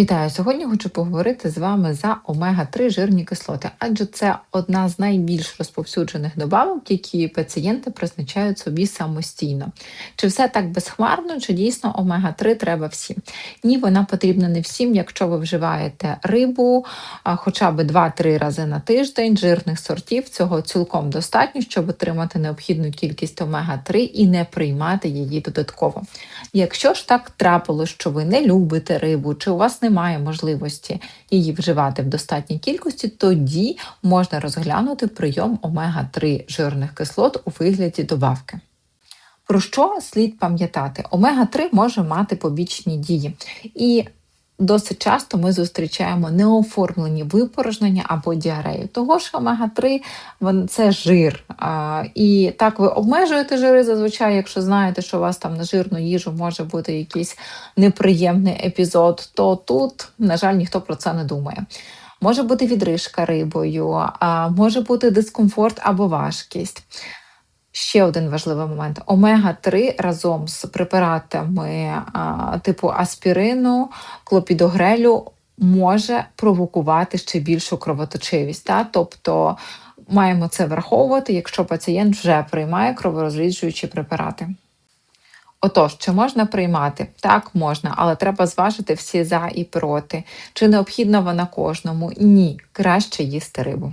Вітаю! Сьогодні хочу поговорити з вами за омега-3 жирні кислоти, адже це одна з найбільш розповсюджених добавок, які пацієнти призначають собі самостійно. Чи все так безхмарно, чи дійсно омега-3 треба всім? Ні, вона потрібна не всім, якщо ви вживаєте рибу хоча б 2-3 рази на тиждень, жирних сортів цього цілком достатньо, щоб отримати необхідну кількість омега-3 і не приймати її додатково. Якщо ж так трапилось, що ви не любите рибу, чи у вас немає можливості її вживати в достатній кількості, тоді можна розглянути прийом омега-3 жирних кислот у вигляді добавки. Про що слід пам'ятати? Омега-3 може мати побічні дії. І Досить часто ми зустрічаємо неоформлені випорожнення або діарею. Того ж омега-3 це жир. І так ви обмежуєте жири зазвичай, якщо знаєте, що у вас там на жирну їжу може бути якийсь неприємний епізод, то тут, на жаль, ніхто про це не думає. Може бути відрижка рибою, може бути дискомфорт або важкість. Ще один важливий момент: омега-3 разом з препаратами а, типу аспірину, клопідогрелю може провокувати ще більшу кровоточивість. Та? Тобто маємо це враховувати, якщо пацієнт вже приймає кроворозріджуючі препарати. Отож, чи можна приймати? Так, можна, але треба зважити всі за і проти. Чи необхідна вона кожному? Ні, краще їсти рибу.